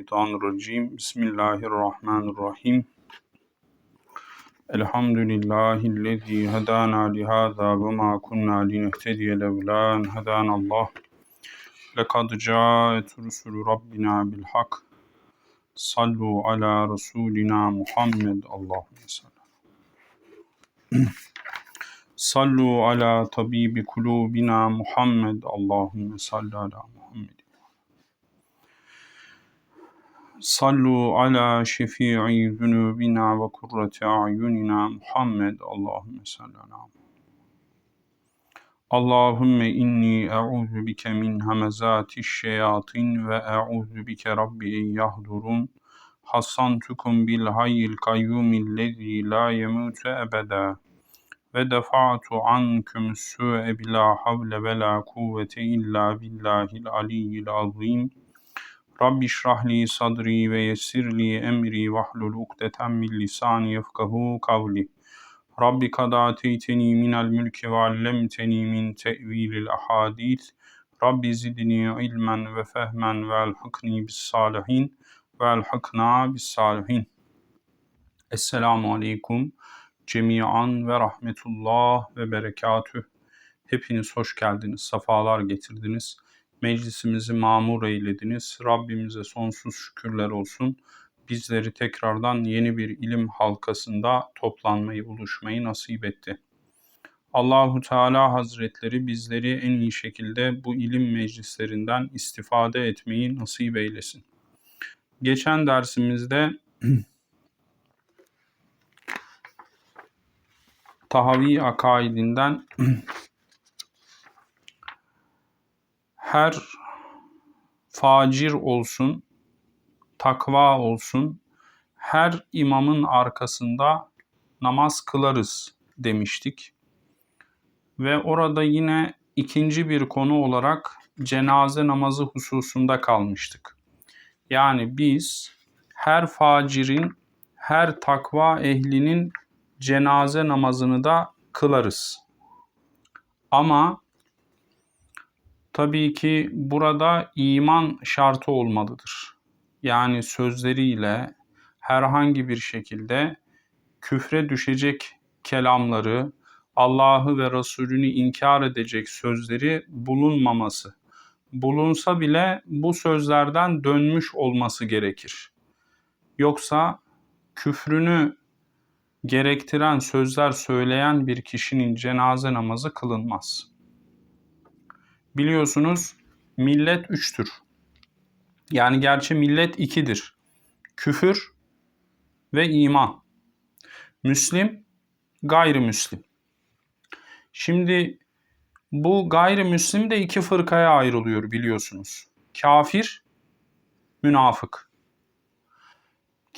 Mineşşeytanirracim. Bismillahirrahmanirrahim. Elhamdülillahi'llezî hedâna lihâzâ ve mâ kunnâ linehtediye levlâ en hedânallah. Lekad câet rusulü Rabbina bil hak. Sallu ala Resulina Muhammed. Allahümme salli. Sallu ala tabibi kulubina Muhammed. Allahümme salli ala Muhammed. Sallu ala şefii zunubina ve kurrati a'yunina Muhammed. Allahümme salli. Allahümme inni e'udhu bike min hamazati şeyatin ve e'udhu bike rabbi en yahdurun. Hassantukum bil hayyil kayyumillezî la yemutu ebeda. Ve defa'tu ankum su'e bila havle ve la kuvvete illa billahil aliyyil azim. Rabbi şrahli sadri ve yessirli emri vahlul ukdeten min lisani yefkahu kavli. Rabbi kad ateyteni minel mülki ve allemteni min te'vilil ahadith. Rabbi zidni ilmen ve fehmen ve elhakni bis salihin ve elhakna bis salihin. Esselamu aleyküm cemiyan ve rahmetullah ve berekatüh. Hepiniz hoş geldiniz, safalar getirdiniz. Meclisimizi mamur eylediniz. Rabbimize sonsuz şükürler olsun. Bizleri tekrardan yeni bir ilim halkasında toplanmayı, buluşmayı nasip etti. Allahu Teala Hazretleri bizleri en iyi şekilde bu ilim meclislerinden istifade etmeyi nasip eylesin. Geçen dersimizde Tahavi akaidinden her facir olsun, takva olsun, her imamın arkasında namaz kılarız demiştik. Ve orada yine ikinci bir konu olarak cenaze namazı hususunda kalmıştık. Yani biz her facirin, her takva ehlinin cenaze namazını da kılarız. Ama tabii ki burada iman şartı olmalıdır. Yani sözleriyle herhangi bir şekilde küfre düşecek kelamları, Allah'ı ve Resulünü inkar edecek sözleri bulunmaması. Bulunsa bile bu sözlerden dönmüş olması gerekir. Yoksa küfrünü gerektiren sözler söyleyen bir kişinin cenaze namazı kılınmaz. Biliyorsunuz millet üçtür. Yani gerçi millet ikidir. Küfür ve iman. Müslim, gayrimüslim. Şimdi bu gayrimüslim de iki fırkaya ayrılıyor biliyorsunuz. Kafir, münafık.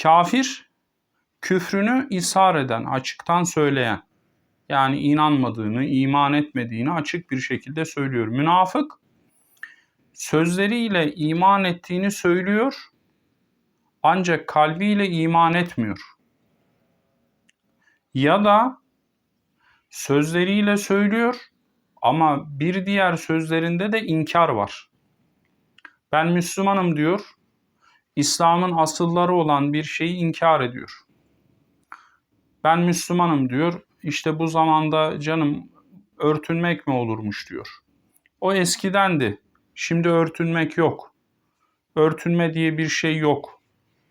Kafir, küfrünü ishar eden, açıktan söyleyen. Yani inanmadığını, iman etmediğini açık bir şekilde söylüyor. Münafık, sözleriyle iman ettiğini söylüyor ancak kalbiyle iman etmiyor. Ya da sözleriyle söylüyor ama bir diğer sözlerinde de inkar var. Ben Müslümanım diyor, İslam'ın asılları olan bir şeyi inkar ediyor. Ben Müslümanım diyor, işte bu zamanda canım örtünmek mi olurmuş diyor. O eskidendi. Şimdi örtünmek yok. Örtünme diye bir şey yok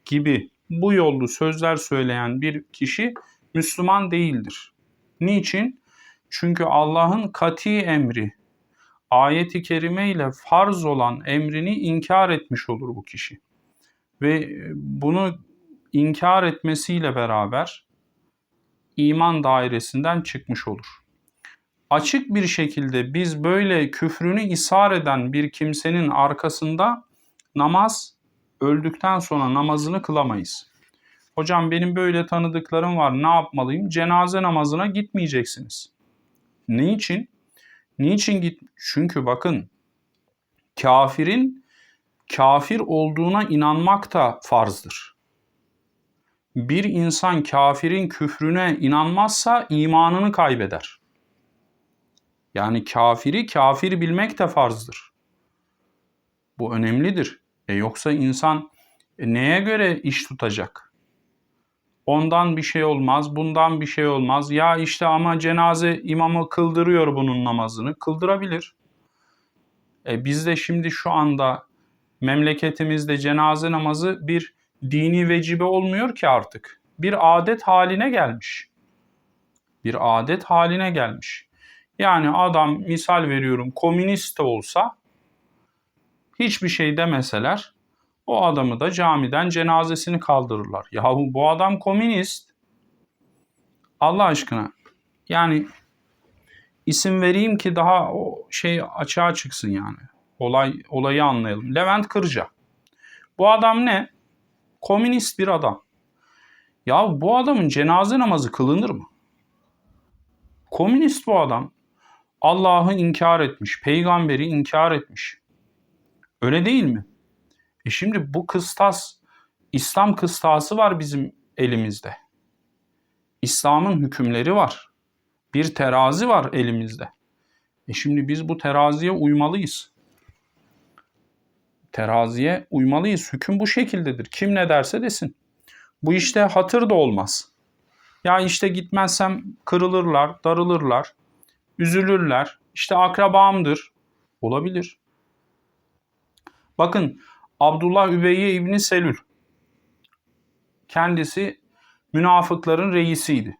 gibi bu yollu sözler söyleyen bir kişi Müslüman değildir. Niçin? Çünkü Allah'ın kati emri, ayeti kerime ile farz olan emrini inkar etmiş olur bu kişi. Ve bunu inkar etmesiyle beraber iman dairesinden çıkmış olur. Açık bir şekilde biz böyle küfrünü ishar eden bir kimsenin arkasında namaz öldükten sonra namazını kılamayız. Hocam benim böyle tanıdıklarım var ne yapmalıyım? Cenaze namazına gitmeyeceksiniz. Niçin? Niçin git? Çünkü bakın kafirin kafir olduğuna inanmak da farzdır. Bir insan kafirin küfrüne inanmazsa imanını kaybeder. Yani kafiri kafir bilmek de farzdır. Bu önemlidir. E yoksa insan E neye göre iş tutacak? Ondan bir şey olmaz, bundan bir şey olmaz. Ya işte ama cenaze imamı kıldırıyor bunun namazını. Kıldırabilir. E biz de şimdi şu anda memleketimizde cenaze namazı bir dini vecibe olmuyor ki artık. Bir adet haline gelmiş. Bir adet haline gelmiş. Yani adam misal veriyorum komünist de olsa hiçbir şey demeseler o adamı da camiden cenazesini kaldırırlar. Yahu bu adam komünist. Allah aşkına. Yani isim vereyim ki daha o şey açığa çıksın yani. Olay olayı anlayalım. Levent Kırca. Bu adam ne? Komünist bir adam. Ya bu adamın cenaze namazı kılınır mı? Komünist bu adam. Allah'ı inkar etmiş, peygamberi inkar etmiş. Öyle değil mi? E şimdi bu kıstas, İslam kıstası var bizim elimizde. İslam'ın hükümleri var. Bir terazi var elimizde. E şimdi biz bu teraziye uymalıyız. Teraziye uymalıyız. Hüküm bu şekildedir. Kim ne derse desin. Bu işte hatır da olmaz. Ya işte gitmezsem kırılırlar, darılırlar, üzülürler. İşte akrabamdır. Olabilir. Bakın Abdullah Übeyye İbni Selül. Kendisi münafıkların reisiydi.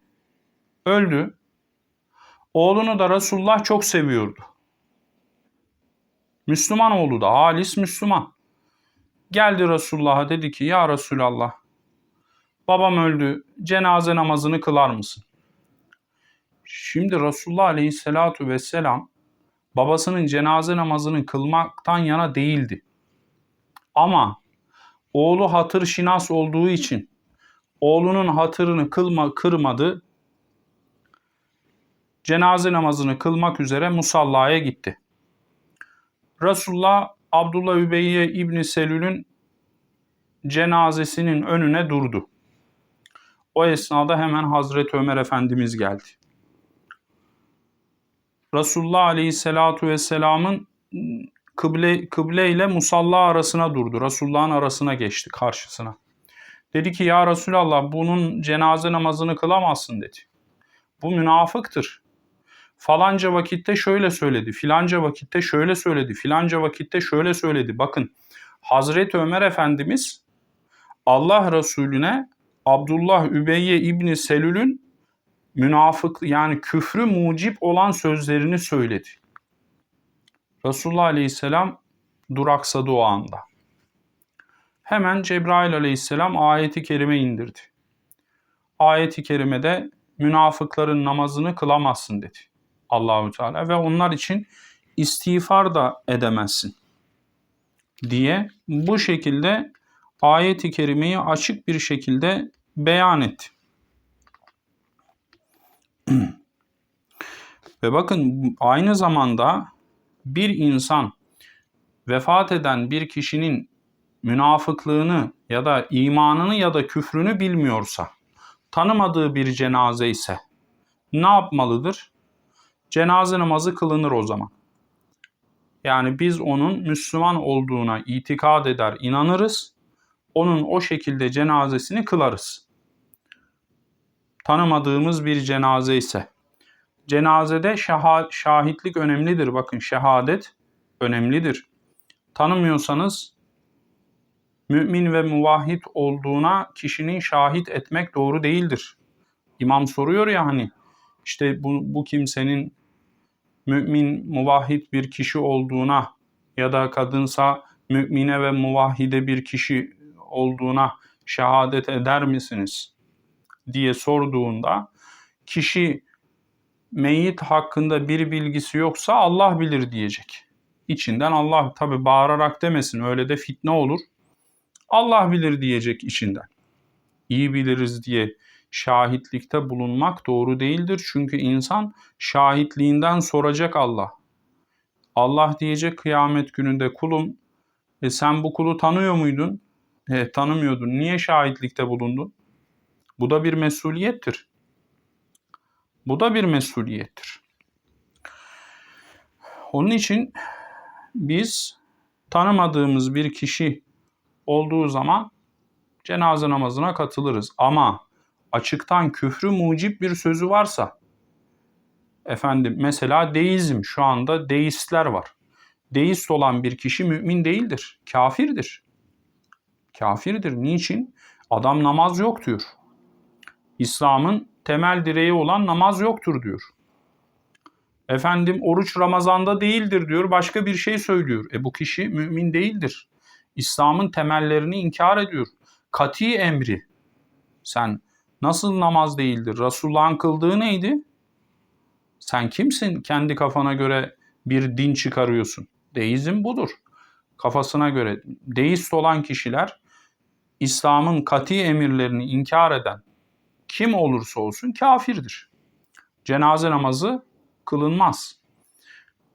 Öldü. Oğlunu da Resulullah çok seviyordu. Müslüman oğlu da halis Müslüman. Geldi Resulullah'a dedi ki ya Resulallah babam öldü cenaze namazını kılar mısın? Şimdi Resulullah Aleyhisselatu Vesselam babasının cenaze namazını kılmaktan yana değildi. Ama oğlu hatır şinas olduğu için oğlunun hatırını kılma, kırmadı. Cenaze namazını kılmak üzere musallaya gitti. Resulullah Abdullah Übeyye İbni Selül'ün cenazesinin önüne durdu. O esnada hemen Hazreti Ömer Efendimiz geldi. Resulullah Aleyhisselatu Vesselam'ın kıble, kıble ile musalla arasına durdu. Resulullah'ın arasına geçti karşısına. Dedi ki ya Resulallah bunun cenaze namazını kılamazsın dedi. Bu münafıktır. Falanca vakitte şöyle söyledi, filanca vakitte şöyle söyledi, filanca vakitte şöyle söyledi. Bakın Hazreti Ömer Efendimiz Allah Resulüne Abdullah Übeyye İbni Selül'ün münafık yani küfrü mucip olan sözlerini söyledi. Resulullah Aleyhisselam duraksadı o anda. Hemen Cebrail Aleyhisselam ayeti kerime indirdi. Ayeti kerimede münafıkların namazını kılamazsın dedi Allahü Teala ve onlar için istiğfar da edemezsin diye bu şekilde ayeti kerimeyi açık bir şekilde beyan etti. Ve bakın aynı zamanda bir insan vefat eden bir kişinin münafıklığını ya da imanını ya da küfrünü bilmiyorsa, tanımadığı bir cenaze ise ne yapmalıdır? Cenaze namazı kılınır o zaman. Yani biz onun Müslüman olduğuna itikad eder, inanırız. Onun o şekilde cenazesini kılarız. Tanımadığımız bir cenaze ise Cenazede şah şahitlik önemlidir. Bakın şehadet önemlidir. Tanımıyorsanız mümin ve muvahhid olduğuna kişinin şahit etmek doğru değildir. İmam soruyor ya hani işte bu, bu kimsenin mümin, muvahhid bir kişi olduğuna ya da kadınsa mümine ve muvahhide bir kişi olduğuna şehadet eder misiniz diye sorduğunda kişi meyit hakkında bir bilgisi yoksa Allah bilir diyecek. İçinden Allah tabi bağırarak demesin öyle de fitne olur. Allah bilir diyecek içinden. İyi biliriz diye şahitlikte bulunmak doğru değildir. Çünkü insan şahitliğinden soracak Allah. Allah diyecek kıyamet gününde kulum e sen bu kulu tanıyor muydun? E, tanımıyordun. Niye şahitlikte bulundun? Bu da bir mesuliyettir. Bu da bir mesuliyettir. Onun için biz tanımadığımız bir kişi olduğu zaman cenaze namazına katılırız. Ama açıktan küfrü mucip bir sözü varsa, efendim mesela deizm şu anda deistler var. Deist olan bir kişi mümin değildir, kafirdir. Kafirdir. Niçin? Adam namaz yok diyor. İslam'ın temel direği olan namaz yoktur diyor. Efendim oruç Ramazan'da değildir diyor. Başka bir şey söylüyor. E bu kişi mümin değildir. İslam'ın temellerini inkar ediyor. Kati emri. Sen nasıl namaz değildir? Resulullah'ın kıldığı neydi? Sen kimsin? Kendi kafana göre bir din çıkarıyorsun. Deizm budur. Kafasına göre deist olan kişiler İslam'ın kati emirlerini inkar eden kim olursa olsun kafirdir. Cenaze namazı kılınmaz.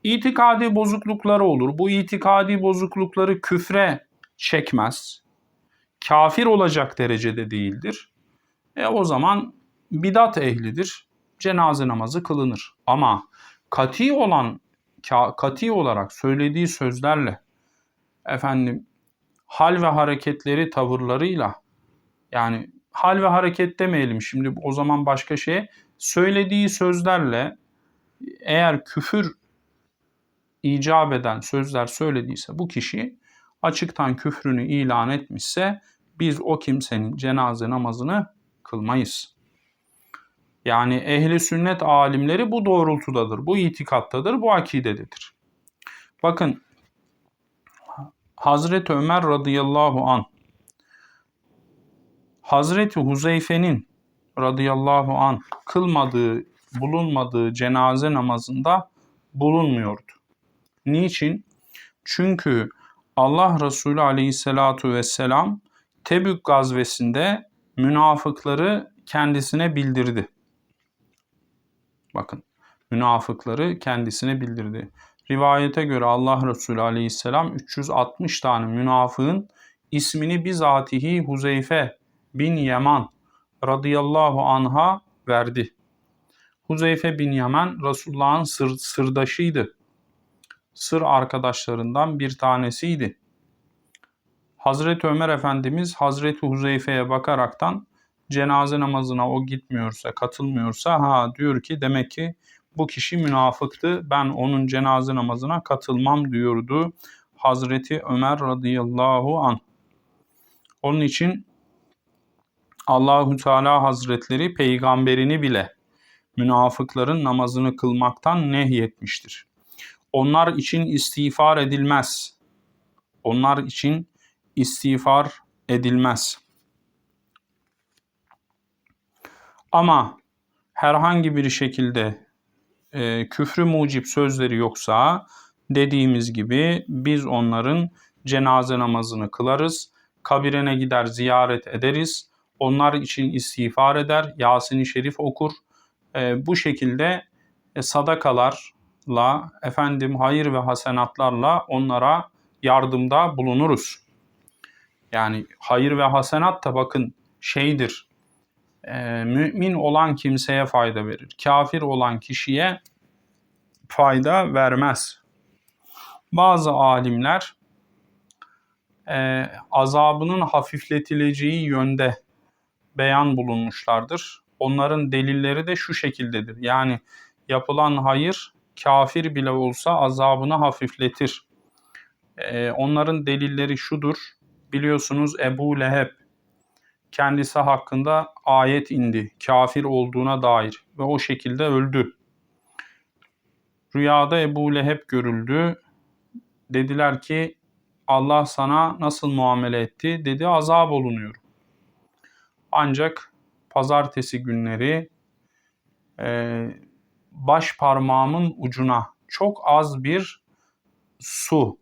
İtikadi bozuklukları olur. Bu itikadi bozuklukları küfre çekmez. Kafir olacak derecede değildir. E o zaman bidat ehlidir. Cenaze namazı kılınır. Ama kati olan kati olarak söylediği sözlerle efendim hal ve hareketleri tavırlarıyla yani hal ve hareket demeyelim şimdi o zaman başka şeye söylediği sözlerle eğer küfür icap eden sözler söylediyse bu kişi açıktan küfrünü ilan etmişse biz o kimsenin cenaze namazını kılmayız. Yani ehli sünnet alimleri bu doğrultudadır, bu itikattadır, bu akidededir. Bakın Hazreti Ömer radıyallahu an Hazreti Huzeyfe'nin radıyallahu an kılmadığı, bulunmadığı cenaze namazında bulunmuyordu. Niçin? Çünkü Allah Resulü aleyhissalatu vesselam Tebük gazvesinde münafıkları kendisine bildirdi. Bakın münafıkları kendisine bildirdi. Rivayete göre Allah Resulü aleyhisselam 360 tane münafığın ismini bizatihi Huzeyfe bin Yaman radıyallahu anha verdi. Huzeyfe bin Yaman Resulullah'ın sır, sırdaşıydı. Sır arkadaşlarından bir tanesiydi. Hazreti Ömer Efendimiz Hazreti Huzeyfe'ye bakaraktan cenaze namazına o gitmiyorsa, katılmıyorsa ha diyor ki demek ki bu kişi münafıktı. Ben onun cenaze namazına katılmam diyordu Hazreti Ömer radıyallahu an. Onun için Allahu Teala Hazretleri peygamberini bile münafıkların namazını kılmaktan nehyetmiştir. Onlar için istiğfar edilmez. Onlar için istiğfar edilmez. Ama herhangi bir şekilde e, küfrü mucip sözleri yoksa dediğimiz gibi biz onların cenaze namazını kılarız. Kabirine gider ziyaret ederiz. Onlar için istiğfar eder. Yasin-i Şerif okur. E, bu şekilde e, sadakalarla, efendim hayır ve hasenatlarla onlara yardımda bulunuruz. Yani hayır ve hasenat da bakın şeydir, e, mümin olan kimseye fayda verir. Kafir olan kişiye fayda vermez. Bazı alimler e, azabının hafifletileceği yönde beyan bulunmuşlardır. Onların delilleri de şu şekildedir. Yani yapılan hayır kafir bile olsa azabını hafifletir. E, onların delilleri şudur. Biliyorsunuz Ebu Leheb kendisi hakkında ayet indi. Kafir olduğuna dair ve o şekilde öldü. Rüyada Ebu Leheb görüldü. Dediler ki Allah sana nasıl muamele etti? Dedi azap olunuyor. Ancak pazartesi günleri e, baş parmağımın ucuna çok az bir su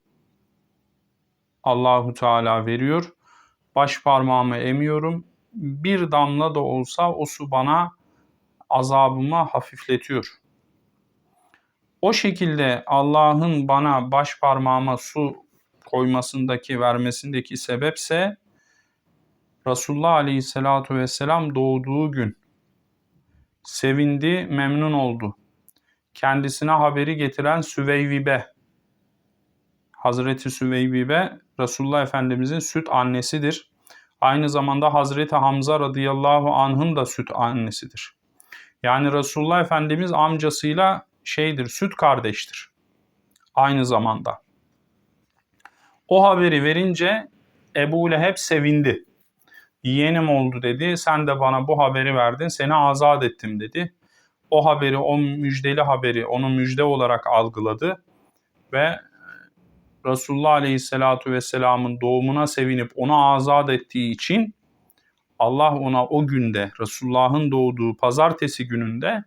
Allahu Teala veriyor baş parmağımı emiyorum. Bir damla da olsa o su bana azabımı hafifletiyor. O şekilde Allah'ın bana baş parmağıma su koymasındaki, vermesindeki sebepse Resulullah Aleyhisselatü Vesselam doğduğu gün sevindi, memnun oldu. Kendisine haberi getiren Süveyvibe, Hazreti Süveybibe Resulullah Efendimizin süt annesidir. Aynı zamanda Hazreti Hamza radıyallahu anh'ın da süt annesidir. Yani Resulullah Efendimiz amcasıyla şeydir, süt kardeştir. Aynı zamanda. O haberi verince Ebu Leheb sevindi. Yeğenim oldu dedi. Sen de bana bu haberi verdin. Seni azat ettim dedi. O haberi, o müjdeli haberi onu müjde olarak algıladı ve Resulullah Aleyhisselatü Vesselam'ın doğumuna sevinip onu azat ettiği için Allah ona o günde Resulullah'ın doğduğu pazartesi gününde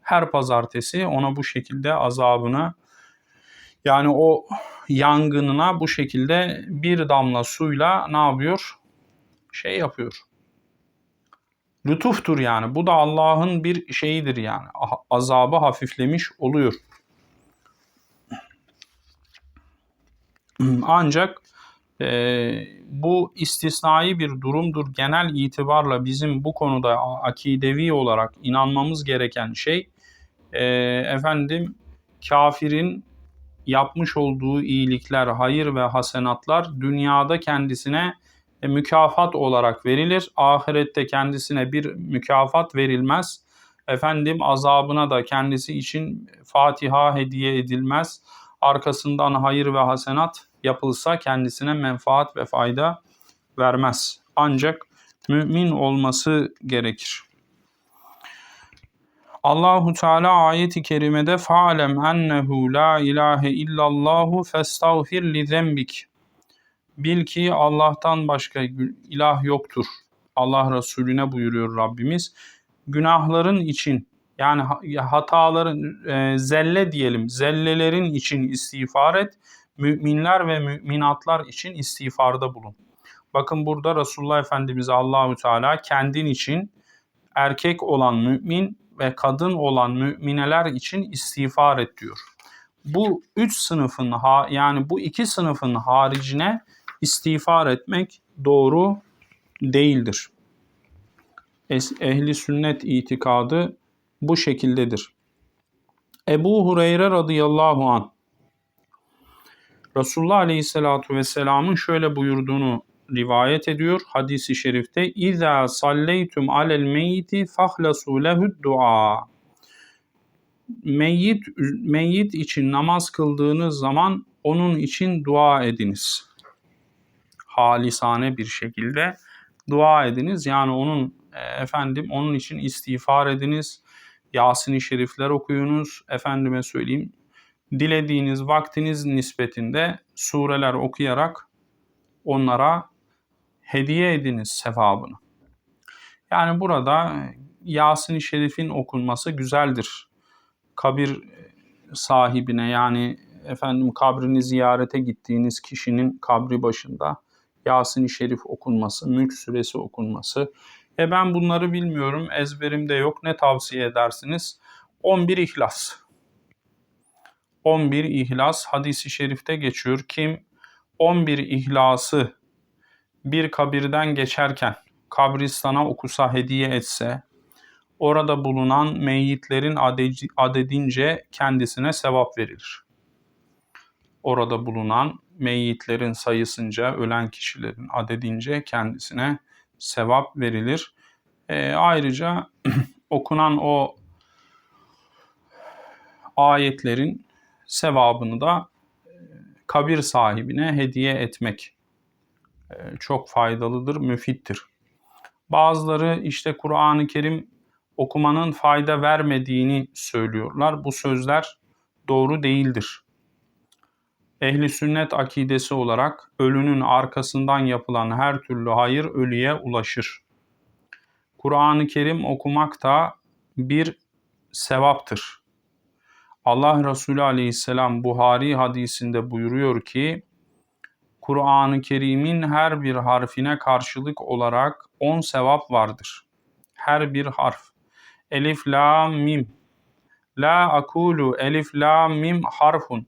her pazartesi ona bu şekilde azabını yani o yangınına bu şekilde bir damla suyla ne yapıyor? Şey yapıyor. Lütuftur yani. Bu da Allah'ın bir şeyidir yani. Azabı hafiflemiş oluyor. Ancak e, bu istisnai bir durumdur. Genel itibarla bizim bu konuda akidevi olarak inanmamız gereken şey e, efendim kafirin yapmış olduğu iyilikler, hayır ve hasenatlar dünyada kendisine e, mükafat olarak verilir. Ahirette kendisine bir mükafat verilmez. Efendim azabına da kendisi için Fatiha hediye edilmez. Arkasından hayır ve hasenat yapılsa kendisine menfaat ve fayda vermez. Ancak mümin olması gerekir. Allahu Teala ayeti kerimede fa'lem ennehu la ilahe illallahu festağfir li zenbik. Bil ki Allah'tan başka ilah yoktur. Allah Resulüne buyuruyor Rabbimiz. Günahların için yani hataların e, zelle diyelim zellelerin için istiğfar et. Müminler ve müminatlar için istiğfarda bulun. Bakın burada Resulullah Efendimiz Allahü Teala kendin için erkek olan mümin ve kadın olan mümineler için istiğfar et diyor. Bu üç sınıfın ha, yani bu iki sınıfın haricine istiğfar etmek doğru değildir. Ehli sünnet itikadı bu şekildedir. Ebu Hureyre radıyallahu an Resulullah aleyhissalatu vesselamın şöyle buyurduğunu rivayet ediyor hadisi şerifte İza salleytum alel meyyiti fahlasu lehu dua Meyyit, meyyit için namaz kıldığınız zaman onun için dua ediniz. Halisane bir şekilde dua ediniz. Yani onun e, efendim onun için istiğfar ediniz. Yasin-i Şerifler okuyunuz. Efendime söyleyeyim. Dilediğiniz vaktiniz nispetinde sureler okuyarak onlara hediye ediniz sevabını. Yani burada Yasin-i Şerif'in okunması güzeldir. Kabir sahibine yani efendim kabrini ziyarete gittiğiniz kişinin kabri başında Yasin-i Şerif okunması, Mülk Suresi okunması. E ben bunları bilmiyorum, ezberimde yok. Ne tavsiye edersiniz? 11 İhlas. 11 İhlas hadisi şerifte geçiyor. Kim 11 İhlas'ı bir kabirden geçerken kabristana okusa hediye etse, orada bulunan meyyitlerin adedince kendisine sevap verilir. Orada bulunan meyyitlerin sayısınca, ölen kişilerin adedince kendisine sevap verilir. E, ayrıca okunan o ayetlerin sevabını da e, kabir sahibine hediye etmek e, çok faydalıdır, müfittir. Bazıları işte Kur'an-ı Kerim okumanın fayda vermediğini söylüyorlar. Bu sözler doğru değildir. Ehli sünnet akidesi olarak ölünün arkasından yapılan her türlü hayır ölüye ulaşır. Kur'an-ı Kerim okumak da bir sevaptır. Allah Resulü aleyhisselam Buhari hadisinde buyuruyor ki Kur'an-ı Kerim'in her bir harfine karşılık olarak 10 sevap vardır. Her bir harf. Elif, la, mim. La akulu elif, la, mim harfun.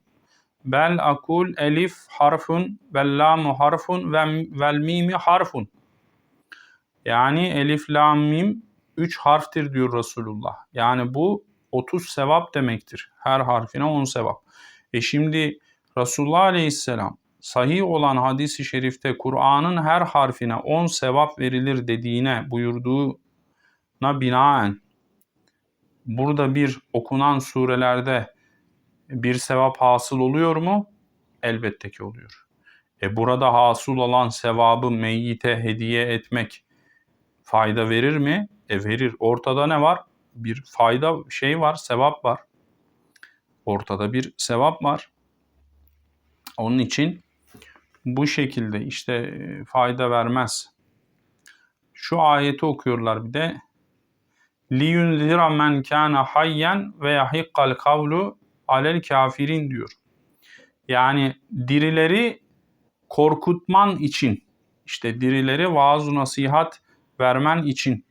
Bel akul elif harfun vel lamu harfun vel mimi harfun. Yani elif, la, mim 3 harftir diyor Resulullah. Yani bu 30 sevap demektir. Her harfine 10 sevap. E şimdi Resulullah Aleyhisselam sahih olan hadisi şerifte Kur'an'ın her harfine 10 sevap verilir dediğine buyurduğuna binaen burada bir okunan surelerde bir sevap hasıl oluyor mu? Elbette ki oluyor. E burada hasıl olan sevabı meyyite hediye etmek fayda verir mi? E verir. Ortada ne var? Bir fayda şey var, sevap var. Ortada bir sevap var. Onun için bu şekilde işte e, fayda vermez. Şu ayeti okuyorlar bir de. men kana hayyen ve yahiqqal kavlu alel kafirin diyor. Yani dirileri korkutman için işte dirileri vaaz nasihat vermen için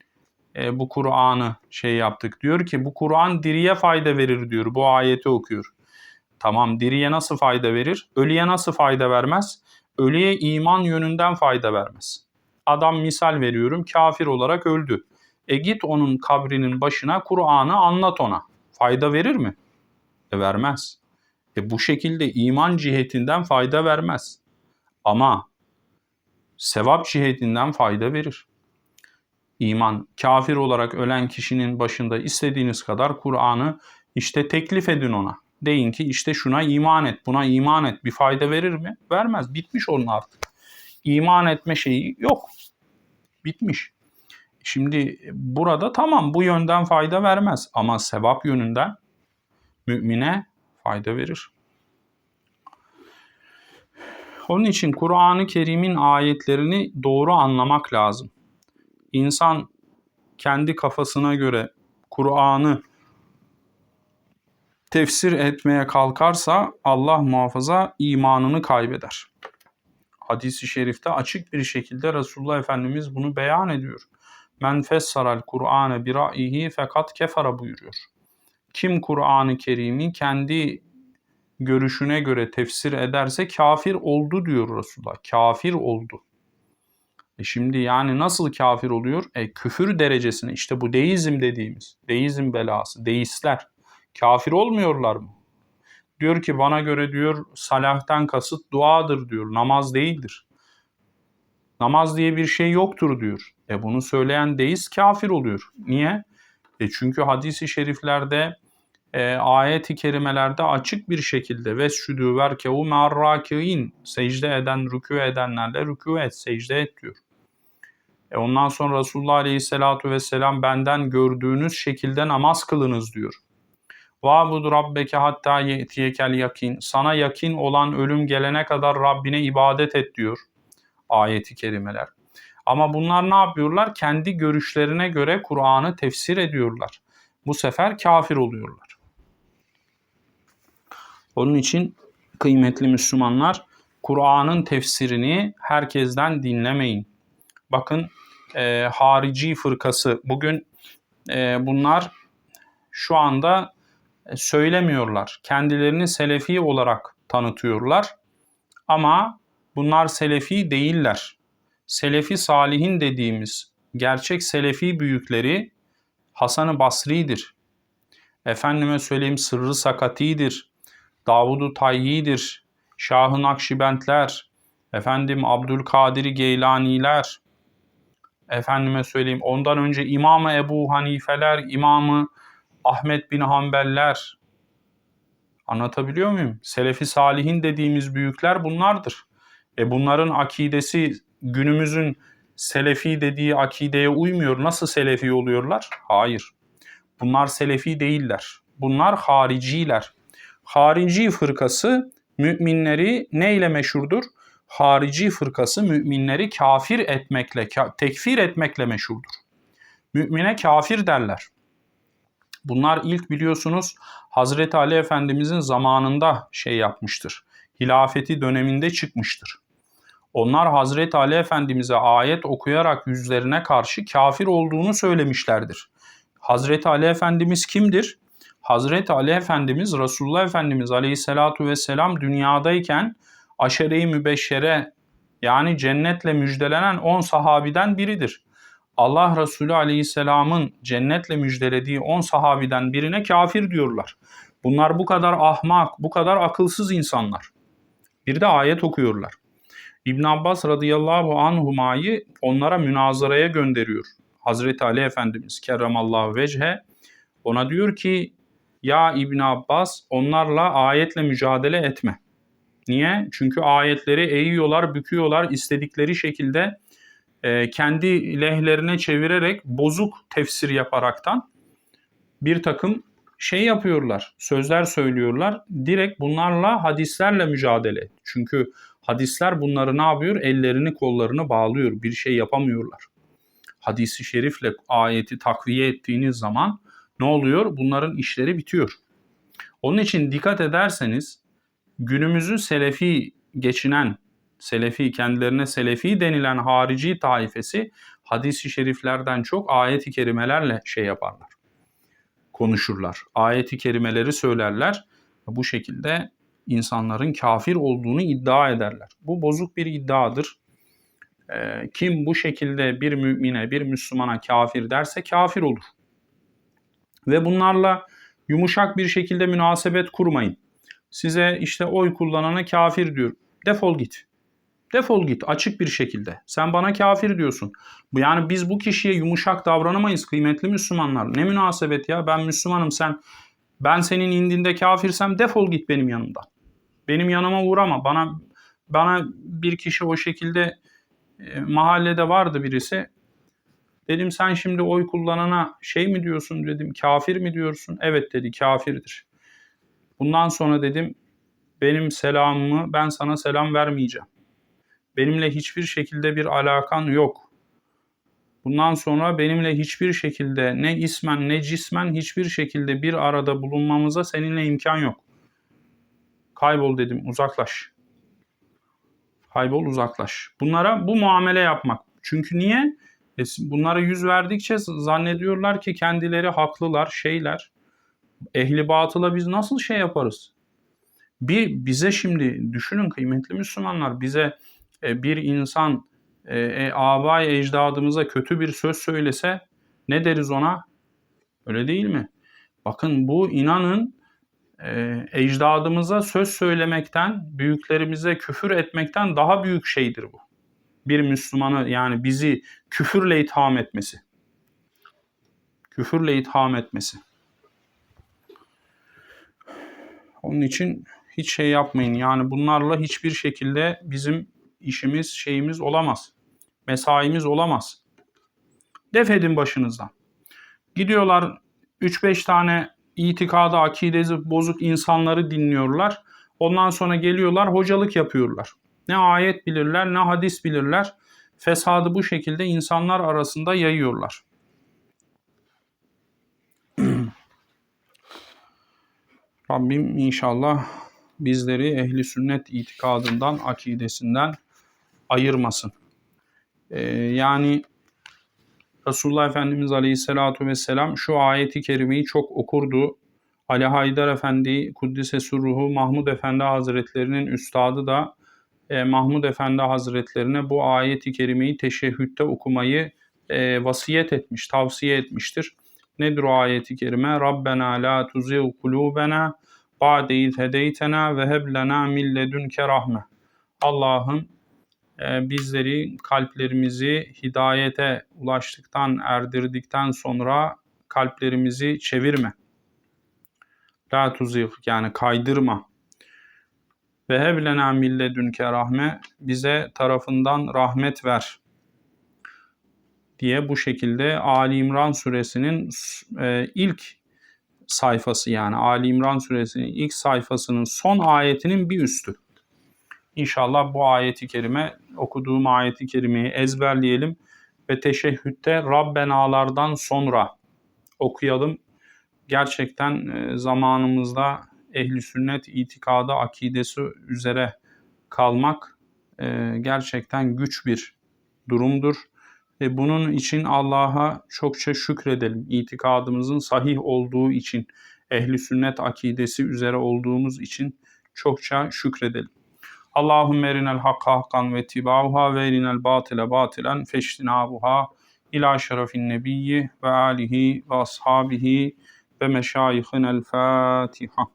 e, bu Kur'an'ı şey yaptık. Diyor ki bu Kur'an diriye fayda verir diyor. Bu ayeti okuyor. Tamam diriye nasıl fayda verir? Ölüye nasıl fayda vermez? Ölüye iman yönünden fayda vermez. Adam misal veriyorum kafir olarak öldü. E git onun kabrinin başına Kur'an'ı anlat ona. Fayda verir mi? Vermez. E bu şekilde iman cihetinden fayda vermez. Ama sevap cihetinden fayda verir. İman, kafir olarak ölen kişinin başında istediğiniz kadar Kur'an'ı işte teklif edin ona. Deyin ki işte şuna iman et, buna iman et. Bir fayda verir mi? Vermez. Bitmiş onun artık. İman etme şeyi yok. Bitmiş. Şimdi burada tamam bu yönden fayda vermez ama sevap yönünden mümine fayda verir. Onun için Kur'an-ı Kerim'in ayetlerini doğru anlamak lazım. İnsan kendi kafasına göre Kur'an'ı tefsir etmeye kalkarsa Allah muhafaza imanını kaybeder. Hadis-i şerifte açık bir şekilde Resulullah Efendimiz bunu beyan ediyor. Men fessaral Kur'ane bir ra'yihi fakat kefara buyuruyor. Kim Kur'an-ı Kerim'i kendi görüşüne göre tefsir ederse kafir oldu diyor Resulullah. Kafir oldu. E şimdi yani nasıl kafir oluyor? E küfür derecesine işte bu deizm dediğimiz, deizm belası, deistler kafir olmuyorlar mı? Diyor ki bana göre diyor salahtan kasıt duadır diyor, namaz değildir. Namaz diye bir şey yoktur diyor. E bunu söyleyen deist kafir oluyor. Niye? E çünkü hadisi şeriflerde e, ayet-i kerimelerde açık bir şekilde ve südü verkevu marrakiin secde eden, rükû edenlerle rükû et, secde et diyor. E ondan sonra Resulullah Aleyhisselatü Vesselam benden gördüğünüz şekilde namaz kılınız diyor. Va'bud rabbeke hatta ye'tiyekel yakin. Sana yakin olan ölüm gelene kadar Rabbine ibadet et diyor ayeti kerimeler. Ama bunlar ne yapıyorlar? Kendi görüşlerine göre Kur'an'ı tefsir ediyorlar. Bu sefer kafir oluyorlar. Onun için kıymetli Müslümanlar Kur'an'ın tefsirini herkesten dinlemeyin. Bakın e, harici fırkası bugün e, bunlar şu anda e, söylemiyorlar. Kendilerini selefi olarak tanıtıyorlar. Ama bunlar selefi değiller. Selefi salihin dediğimiz gerçek selefi büyükleri Hasan-ı Basri'dir. Efendime söyleyeyim Sırrı Sakati'dir. Davud-u Tayyi'dir, Şah-ı Nakşibentler, efendim Abdülkadir Geylaniler, efendime söyleyeyim ondan önce İmam-ı Ebu Hanifeler, İmamı Ahmet bin Hanbeller. Anlatabiliyor muyum? Selefi Salihin dediğimiz büyükler bunlardır. E bunların akidesi günümüzün Selefi dediği akideye uymuyor. Nasıl Selefi oluyorlar? Hayır. Bunlar Selefi değiller. Bunlar hariciler. Harici fırkası müminleri neyle meşhurdur? Harici fırkası müminleri kafir etmekle, tekfir etmekle meşhurdur. Mümine kafir derler. Bunlar ilk biliyorsunuz Hazreti Ali Efendimizin zamanında şey yapmıştır. Hilafeti döneminde çıkmıştır. Onlar Hazreti Ali Efendimiz'e ayet okuyarak yüzlerine karşı kafir olduğunu söylemişlerdir. Hazreti Ali Efendimiz kimdir? Hazreti Ali Efendimiz Resulullah Efendimiz Aleyhisselatu Vesselam dünyadayken aşere-i mübeşşere yani cennetle müjdelenen 10 sahabiden biridir. Allah Resulü Aleyhisselam'ın cennetle müjdelediği 10 sahabiden birine kafir diyorlar. Bunlar bu kadar ahmak, bu kadar akılsız insanlar. Bir de ayet okuyorlar. İbn Abbas radıyallahu anhumayı onlara münazaraya gönderiyor. Hazreti Ali Efendimiz kerramallahu vechhe ona diyor ki ya İbn Abbas onlarla ayetle mücadele etme. Niye? Çünkü ayetleri eğiyorlar, büküyorlar, istedikleri şekilde e, kendi lehlerine çevirerek bozuk tefsir yaparaktan bir takım şey yapıyorlar, sözler söylüyorlar. Direkt bunlarla hadislerle mücadele. Çünkü hadisler bunları ne yapıyor? Ellerini kollarını bağlıyor. Bir şey yapamıyorlar. Hadisi şerifle ayeti takviye ettiğiniz zaman ne oluyor? Bunların işleri bitiyor. Onun için dikkat ederseniz günümüzün selefi geçinen, selefi kendilerine selefi denilen harici taifesi hadisi şeriflerden çok ayet-i kerimelerle şey yaparlar. Konuşurlar. Ayet-i kerimeleri söylerler. Bu şekilde insanların kafir olduğunu iddia ederler. Bu bozuk bir iddiadır. Ee, kim bu şekilde bir mümine, bir Müslümana kafir derse kafir olur. Ve bunlarla yumuşak bir şekilde münasebet kurmayın. Size işte oy kullanana kafir diyor. Defol git. Defol git açık bir şekilde. Sen bana kafir diyorsun. Yani biz bu kişiye yumuşak davranamayız kıymetli Müslümanlar. Ne münasebet ya ben Müslümanım sen ben senin indinde kafirsem defol git benim yanımdan. Benim yanıma uğrama. Bana bana bir kişi o şekilde e, mahallede vardı birisi. Dedim sen şimdi oy kullanana şey mi diyorsun dedim kafir mi diyorsun? Evet dedi kafirdir. Bundan sonra dedim benim selamımı ben sana selam vermeyeceğim. Benimle hiçbir şekilde bir alakan yok. Bundan sonra benimle hiçbir şekilde ne ismen ne cismen hiçbir şekilde bir arada bulunmamıza seninle imkan yok. Kaybol dedim uzaklaş. Kaybol uzaklaş. Bunlara bu muamele yapmak. Çünkü niye? E, bunlara yüz verdikçe zannediyorlar ki kendileri haklılar, şeyler. Ehli batıla biz nasıl şey yaparız? Bir bize şimdi düşünün kıymetli Müslümanlar bize e, bir insan e, e, abay ecdadımıza kötü bir söz söylese ne deriz ona? Öyle değil mi? Bakın bu inanın e, ecdadımıza söz söylemekten, büyüklerimize küfür etmekten daha büyük şeydir bu. Bir Müslümanı yani bizi küfürle itham etmesi. Küfürle itham etmesi. Onun için hiç şey yapmayın. Yani bunlarla hiçbir şekilde bizim işimiz, şeyimiz olamaz. Mesaimiz olamaz. Def edin başınızdan. Gidiyorlar 3-5 tane itikadı, akidesi bozuk insanları dinliyorlar. Ondan sonra geliyorlar hocalık yapıyorlar. Ne ayet bilirler ne hadis bilirler. Fesadı bu şekilde insanlar arasında yayıyorlar. Rabbim inşallah bizleri ehli sünnet itikadından, akidesinden ayırmasın. Ee, yani Resulullah Efendimiz Aleyhisselatü Vesselam şu ayeti kerimeyi çok okurdu. Ali Haydar Efendi, Kuddise Surruhu, Mahmud Efendi Hazretlerinin üstadı da e, Mahmud Efendi Hazretlerine bu ayeti kerimeyi teşehhütte okumayı e, vasiyet etmiş, tavsiye etmiştir. Nedir o ayeti kerime? Rabbena la tuzigh kulubena ba'de iz hedeytena ve heb lena min ledunke rahme. Allah'ım e, bizleri kalplerimizi hidayete ulaştıktan, erdirdikten sonra kalplerimizi çevirme. La tuzigh yani kaydırma. Ve heblena milledünke rahme bize tarafından rahmet ver diye bu şekilde Ali İmran suresinin e, ilk sayfası yani Ali İmran suresinin ilk sayfasının son ayetinin bir üstü. İnşallah bu ayeti kerime okuduğum ayeti kerimeyi ezberleyelim ve teşehhütte Rabbenalardan sonra okuyalım. Gerçekten e, zamanımızda ehli sünnet itikadı akidesi üzere kalmak e, gerçekten güç bir durumdur. E, bunun için Allah'a çokça şükredelim. İtikadımızın sahih olduğu için, ehli sünnet akidesi üzere olduğumuz için çokça şükredelim. Allahümme erinel hakka hakkan ve tibauha ve erinel batile batilen feştinabuha ila şerefin nebiyyi ve alihi ve ashabihi ve meşayihinel Fatiha.